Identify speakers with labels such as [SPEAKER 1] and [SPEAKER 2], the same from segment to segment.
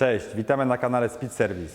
[SPEAKER 1] Cześć, witamy na kanale Speed Service.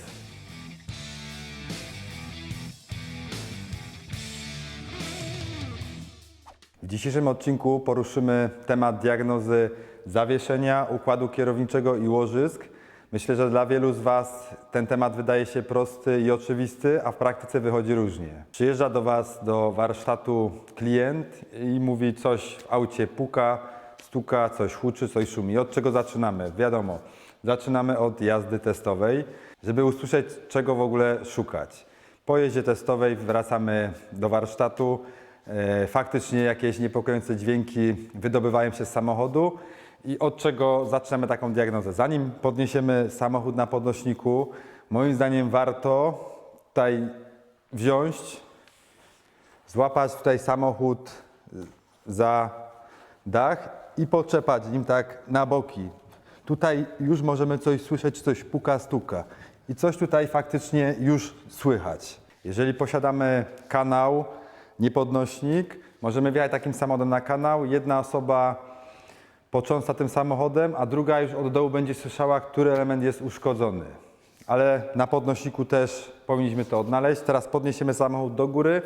[SPEAKER 1] W dzisiejszym odcinku poruszymy temat diagnozy zawieszenia, układu kierowniczego i łożysk. Myślę, że dla wielu z Was ten temat wydaje się prosty i oczywisty, a w praktyce wychodzi różnie. Przyjeżdża do Was do warsztatu klient i mówi coś w aucie puka, stuka, coś huczy, coś szumi. Od czego zaczynamy? Wiadomo, zaczynamy od jazdy testowej, żeby usłyszeć, czego w ogóle szukać. Po jeździe testowej wracamy do warsztatu. E, Faktycznie jakieś niepokojące dźwięki wydobywają się z samochodu i od czego zaczynamy taką diagnozę. Zanim podniesiemy samochód na podnośniku, moim zdaniem warto tutaj wziąć, złapać tutaj samochód za dach i poczepać nim tak na boki. Tutaj już możemy coś słyszeć, coś puka, stuka. I coś tutaj faktycznie już słychać. Jeżeli posiadamy kanał, nie podnośnik, możemy wjechać takim samochodem na kanał. Jedna osoba począsta tym samochodem, a druga już od dołu będzie słyszała, który element jest uszkodzony. Ale na podnośniku też powinniśmy to odnaleźć. Teraz podniesiemy samochód do góry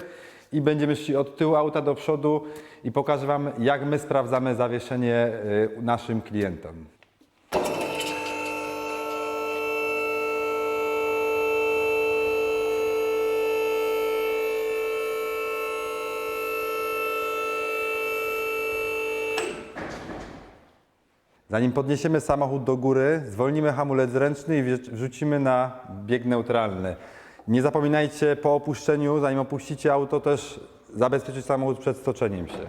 [SPEAKER 1] i będziemy szli od tyłu auta do przodu i pokażę Wam, jak my sprawdzamy zawieszenie y, naszym klientom. Zanim podniesiemy samochód do góry, zwolnimy hamulec ręczny i wrzu- wrzucimy na bieg neutralny. Nie zapominajcie po opuszczeniu, zanim opuścicie auto, też zabezpieczyć samochód przed stoczeniem się.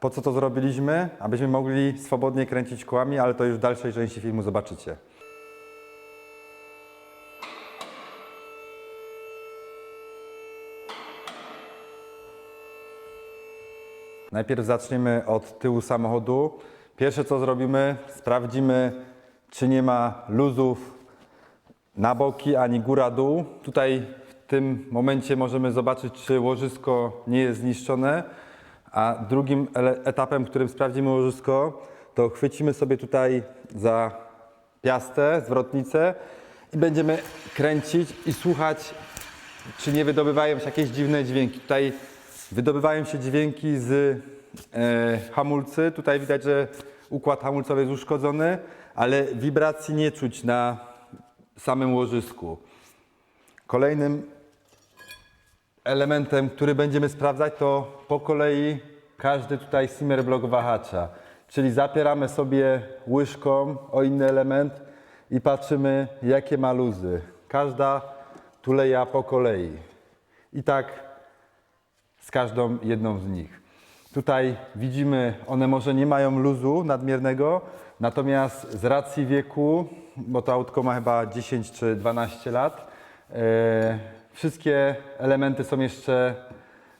[SPEAKER 1] Po co to zrobiliśmy? Abyśmy mogli swobodnie kręcić kołami, ale to już w dalszej części filmu zobaczycie. Najpierw zaczniemy od tyłu samochodu. Pierwsze co zrobimy, sprawdzimy, czy nie ma luzów na boki ani góra-dół. Tutaj w tym momencie możemy zobaczyć, czy łożysko nie jest zniszczone. A drugim etapem, którym sprawdzimy łożysko, to chwycimy sobie tutaj za piastę, zwrotnicę i będziemy kręcić i słuchać, czy nie wydobywają się jakieś dziwne dźwięki. Tutaj wydobywają się dźwięki z e, hamulcy. Tutaj widać, że układ hamulcowy jest uszkodzony, ale wibracji nie czuć na samym łożysku. Kolejnym elementem, który będziemy sprawdzać, to po kolei każdy tutaj simmer block wahacza. Czyli zapieramy sobie łyżką o inny element i patrzymy, jakie ma luzy. Każda tuleja po kolei. I tak z każdą jedną z nich. Tutaj widzimy, one może nie mają luzu nadmiernego, natomiast z racji wieku, bo to autko ma chyba 10 czy 12 lat, e, wszystkie elementy są jeszcze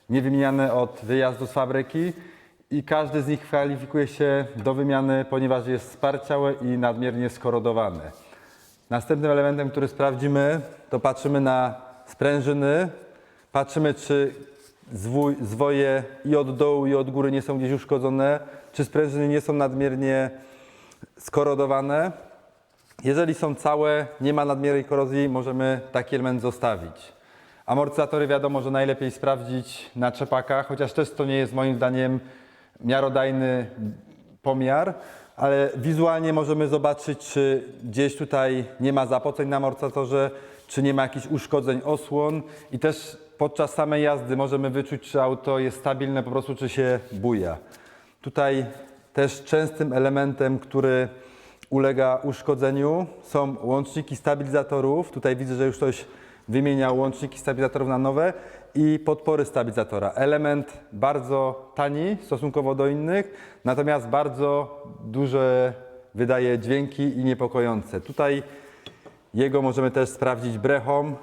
[SPEAKER 1] niewymieniane od wyjazdu z fabryki i każdy z nich kwalifikuje się do wymiany, ponieważ jest sparciałe i nadmiernie skorodowane. Następnym elementem, który sprawdzimy, to patrzymy na sprężyny. Patrzymy, czy zwój, zwoje i od dołu, i od góry nie są gdzieś uszkodzone, czy sprężyny nie są nadmiernie skorodowane. Jeżeli są całe, nie ma nadmiernej korozji, możemy taki element zostawić. Amortyzatory wiadomo, że najlepiej sprawdzić na czepakach, chociaż też to nie jest moim zdaniem miarodajny pomiar, ale wizualnie możemy zobaczyć, czy gdzieś tutaj nie ma zapoceń na amortyzatorze, czy nie ma jakichś uszkodzeń osłon i też podczas samej jazdy możemy wyczuć, czy auto jest stabilne po prostu, czy się buja. Tutaj też częstym elementem, który ulega uszkodzeniu są łączniki stabilizatorów. Tutaj widzę, że już ktoś wymieniał łączniki stabilizatorów na nowe i podpory stabilizatora. Element bardzo tani stosunkowo do innych, natomiast bardzo duże wydaje dźwięki i niepokojące. Tutaj jego możemy też sprawdzić brechą,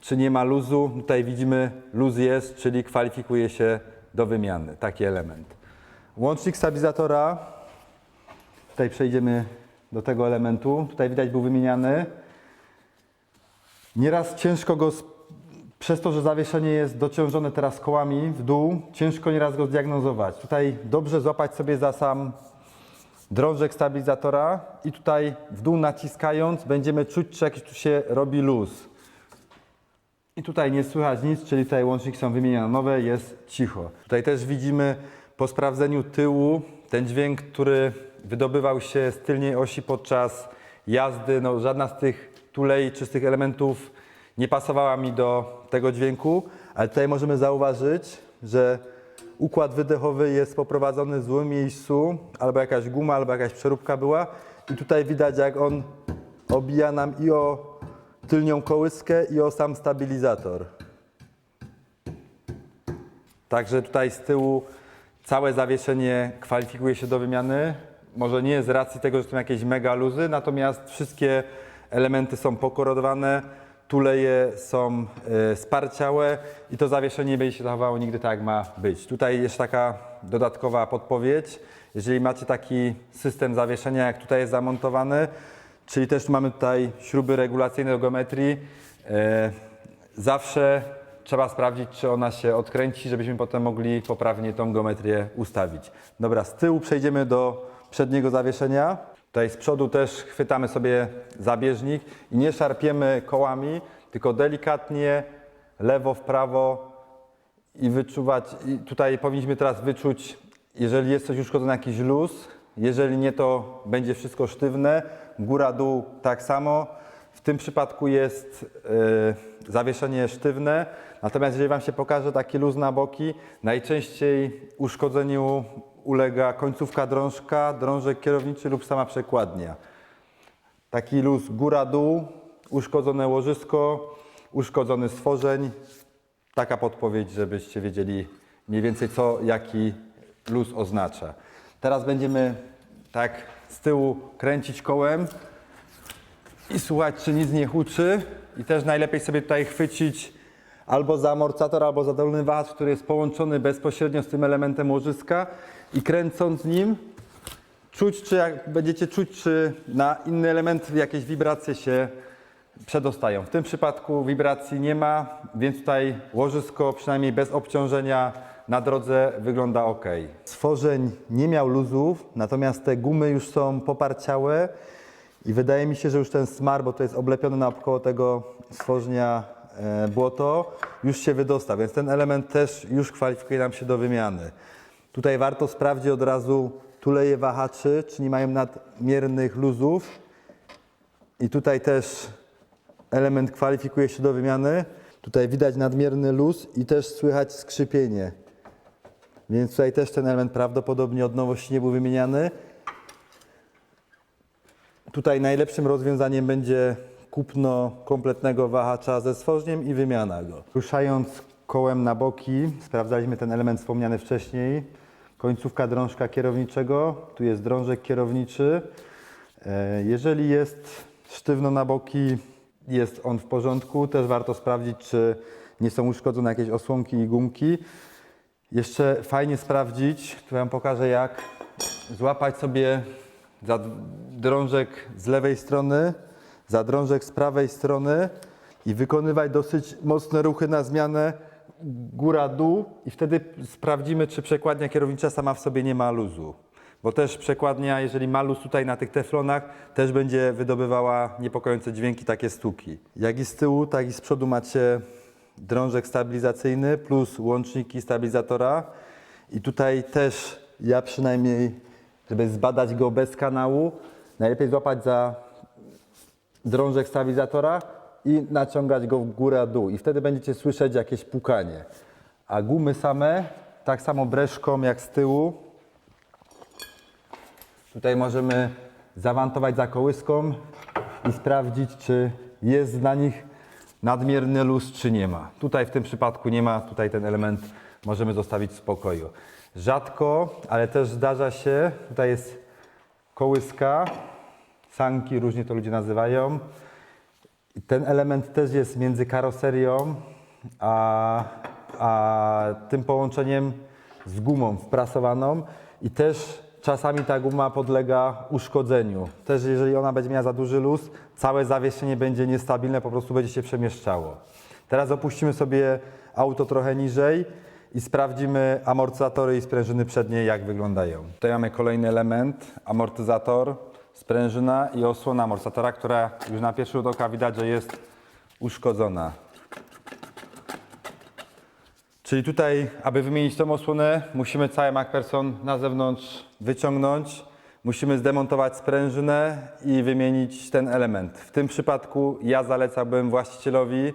[SPEAKER 1] czy nie ma luzu. Tutaj widzimy, luz jest, czyli kwalifikuje się do wymiany taki element. Łącznik stabilizatora, tutaj przejdziemy do tego elementu. Tutaj widać był wymieniany. Nieraz ciężko go, przez to, że zawieszenie jest dociążone teraz kołami w dół, ciężko nieraz go zdiagnozować. Tutaj dobrze złapać sobie za sam drążek stabilizatora i tutaj w dół naciskając będziemy czuć, czy jakiś tu się robi luz. I tutaj nie słychać nic, czyli tutaj łączniki są wymieniane nowe, jest cicho. Tutaj też widzimy po sprawdzeniu tyłu ten dźwięk, który wydobywał się z tylnej osi podczas jazdy. No, żadna z tych tulei czy z tych elementów nie pasowała mi do tego dźwięku, ale tutaj możemy zauważyć, że układ wydechowy jest poprowadzony w złym miejscu, albo jakaś guma, albo jakaś przeróbka była. I tutaj widać, jak on obija nam i o tylnią kołyskę i o sam stabilizator. Także tutaj z tyłu całe zawieszenie kwalifikuje się do wymiany. Może nie z racji tego, że są jakieś mega luzy, natomiast wszystkie elementy są pokorodowane, tuleje są e, sparciałe i to zawieszenie nie będzie się zachowało nigdy tak, jak ma być. Tutaj jest taka dodatkowa podpowiedź. Jeżeli macie taki system zawieszenia, jak tutaj jest zamontowany, czyli też mamy tutaj śruby regulacyjne do geometrii, e, zawsze trzeba sprawdzić, czy ona się odkręci, żebyśmy potem mogli poprawnie tą geometrię ustawić. Dobra, z tyłu przejdziemy do przedniego zawieszenia. Tutaj z przodu też chwytamy sobie zabieżnik i nie szarpiemy kołami, tylko delikatnie lewo w prawo i wyczuwać. I tutaj powinniśmy teraz wyczuć, jeżeli jest coś uszkodzone, jakiś luz. Jeżeli nie, to będzie wszystko sztywne. Góra, dół tak samo. W tym przypadku jest yy, zawieszenie sztywne. Natomiast jeżeli Wam się pokaże taki luz na boki, najczęściej uszkodzeniu ulega końcówka drążka, drążek kierowniczy lub sama przekładnia. Taki luz góra-dół, uszkodzone łożysko, uszkodzony stworzeń. Taka podpowiedź, żebyście wiedzieli mniej więcej co, jaki luz oznacza. Teraz będziemy tak z tyłu kręcić kołem i słuchać, czy nic nie huczy. I też najlepiej sobie tutaj chwycić albo za amortyzator, albo za dolny wahacz, który jest połączony bezpośrednio z tym elementem łożyska i kręcąc nim czuć, czy jak będziecie czuć, czy na inny element jakieś wibracje się przedostają. W tym przypadku wibracji nie ma, więc tutaj łożysko przynajmniej bez obciążenia na drodze wygląda ok. Stworzeń nie miał luzów, natomiast te gumy już są poparciałe i wydaje mi się, że już ten smar, bo to jest oblepiony naokoło tego stworzenia e, błoto, już się wydostał, więc ten element też już kwalifikuje nam się do wymiany. Tutaj warto sprawdzić od razu tuleje wahaczy, czy nie mają nadmiernych luzów. I tutaj też element kwalifikuje się do wymiany. Tutaj widać nadmierny luz i też słychać skrzypienie. Więc tutaj też ten element prawdopodobnie od nowości nie był wymieniany. Tutaj najlepszym rozwiązaniem będzie kupno kompletnego wahacza ze stworzeniem i wymiana go. Ruszając kołem na boki, sprawdzaliśmy ten element wspomniany wcześniej. Końcówka drążka kierowniczego, tu jest drążek kierowniczy. E, Jeżeli jest sztywno na boki, jest on w porządku. Też warto sprawdzić, czy nie są uszkodzone jakieś osłonki i gumki. Jeszcze fajnie sprawdzić, tu Wam pokażę jak złapać sobie za drążek z lewej strony, za drążek z prawej strony i wykonywać dosyć mocne ruchy na zmianę góra-dół i wtedy sprawdzimy, czy przekładnia kierownicza sama w sobie nie ma luzu. Bo też przekładnia, jeżeli ma luz tutaj na tych teflonach, też będzie wydobywała niepokojące dźwięki, takie stuki. Jak i z tyłu, tak i z przodu macie drążek stabilizacyjny plus łączniki stabilizatora. I tutaj też ja przynajmniej, żeby zbadać go bez kanału, najlepiej złapać za drążek stabilizatora i naciągać go w górę, dół. I wtedy będziecie słyszeć jakieś pukanie. A gumy same, tak samo breszką jak z tyłu. Tutaj możemy zawantować za kołyską i sprawdzić, czy jest dla nich nadmierny luz, czy nie ma. Tutaj w tym przypadku nie ma, tutaj ten element możemy zostawić w spokoju. Rzadko, ale też zdarza się, tutaj jest kołyska, sanki, różnie to ludzie nazywają. Ten element też jest między karoserią a, a tym połączeniem z gumą wprasowaną i też czasami ta guma podlega uszkodzeniu. Też jeżeli ona będzie miała za duży luz, całe zawieszenie będzie niestabilne, po prostu będzie się przemieszczało. Teraz opuścimy sobie auto trochę niżej i sprawdzimy amortyzatory i sprężyny przednie, jak wyglądają. Tutaj mamy kolejny element, amortyzator, sprężyna i osłona amortyzatora, która już na pierwszy rzut oka widać, że jest uszkodzona. Czyli tutaj, aby wymienić tą osłonę, musimy cały MacPherson na zewnątrz wyciągnąć, musimy zdemontować sprężynę i wymienić ten element. W tym przypadku ja zalecałbym właścicielowi,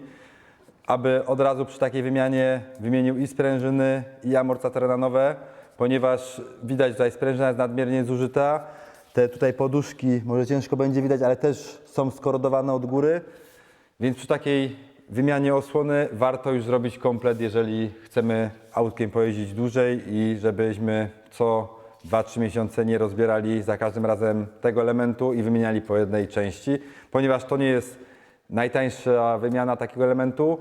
[SPEAKER 1] aby od razu przy takiej wymianie wymienił i sprężyny, i amortyzatory na nowe, ponieważ widać, tutaj sprężyna jest nadmiernie zużyta. Te tutaj poduszki, może ciężko będzie widać, ale też są skorodowane od góry. Więc przy takiej wymianie osłony warto już zrobić komplet, jeżeli chcemy autkiem pojeździć dłużej i żebyśmy co 2-3 miesiące nie rozbierali za każdym razem tego elementu i wymieniali po jednej części, ponieważ to nie jest najtańsza wymiana takiego elementu.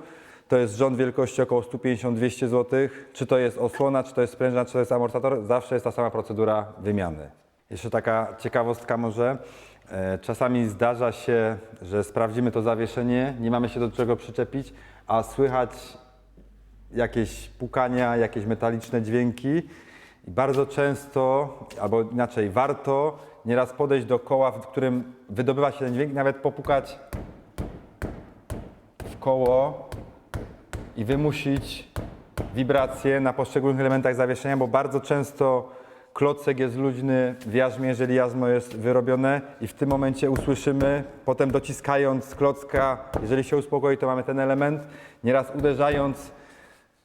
[SPEAKER 1] To jest rząd wielkości około 150-200 zł. Czy to jest osłona, czy to jest sprężyna, czy to jest amortyzator, zawsze jest ta sama procedura wymiany. Jeszcze taka ciekawostka może. E, Czasami zdarza się, że sprawdzimy to zawieszenie, nie mamy się do czego przyczepić, a słychać jakieś pukania, jakieś metaliczne dźwięki. I bardzo często, albo inaczej, warto nieraz podejść do koła, w którym wydobywa się ten dźwięk, nawet popukać w koło i wymusić wibracje na poszczególnych elementach zawieszenia, bo bardzo często klocek jest luźny w jarzmie, jeżeli jarzmo jest wyrobione i w tym momencie usłyszymy, potem dociskając klocka, jeżeli się uspokoi, to mamy ten element, nieraz uderzając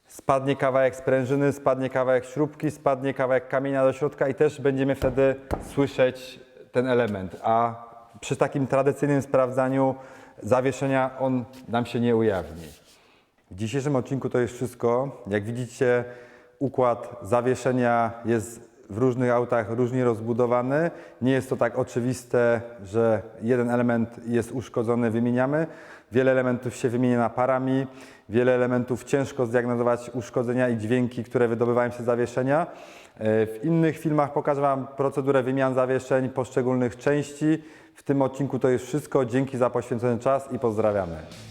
[SPEAKER 1] spadnie kawałek sprężyny, spadnie kawałek śrubki, spadnie kawałek kamienia do środka i też będziemy wtedy słyszeć ten element. A przy takim tradycyjnym sprawdzaniu zawieszenia on nam się nie ujawni. W dzisiejszym odcinku to jest wszystko. Jak widzicie, układ zawieszenia jest w różnych autach różnie rozbudowany. Nie jest to tak oczywiste, że jeden element jest uszkodzony, wymieniamy. Wiele elementów się wymienia parami, wiele elementów ciężko zdiagnozować uszkodzenia i dźwięki, które wydobywają się z zawieszenia. E, W innych filmach pokażę Wam procedurę wymian zawieszeń poszczególnych części. W tym odcinku to jest wszystko. Dzięki za poświęcony czas i pozdrawiamy.